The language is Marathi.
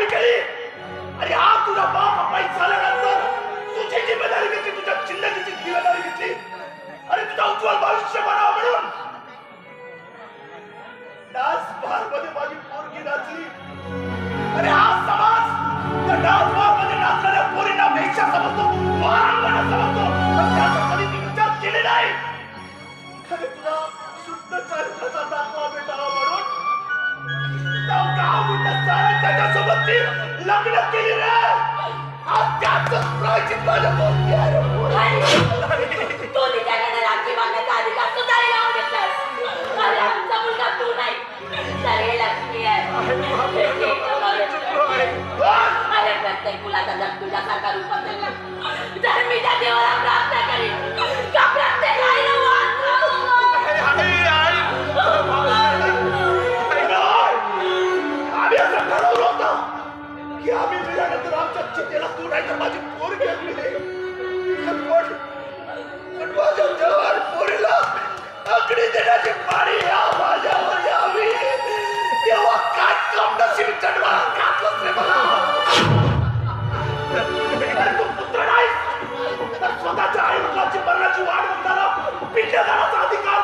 कमी केली आणि हा तुझा बाप अपाई झाल्यानंतर तुझी जिम्मेदारी घेतली तुझ्या जिल्ह्याची जिम्मेदारी घेतली आणि तुझा उज्ज्वल भविष्य बनावं म्हणून. डान्स बारमध्ये माझी पोरगी नाचली. आणि हा समाज त्या डान्स बारमध्ये नाचणाऱ्या पोरींना पेक्षा समजतो वारंवार समजतो पण त्याचा कधी ती विचार केले नाही. खरे तुला शुद्ध चरित्राचा दाखवा भेटावा त्याच्यासोबत ती लग्न केली रे आज त्याचं प्रायचित माझ्या पोरगी आहे रे पोरी. तो त्याच्याकडे राखी बांधण्याचा अधिकार सुद्धा लावून घेतलाय अरे आमचा मुलगा तू नाही तर हे लक्ष्मी आहे अरे प्रत्येक मुलाचा जर तुझ्यासारखा रूप असेल तर मी त्या देवाला की आम्ही मिळाल्यानंतर आमच्या चितेला तू नाही तर माझी पोर घेतली माझ्या पोरीला अगडी देण्याची पाणी या माझ्यावर यावी. तेव्हा काय काम नसेल चढवा घातलंच रे स्वतःच्या आई मरणाची वाढ बघताना पिंड घालायचा अधिकार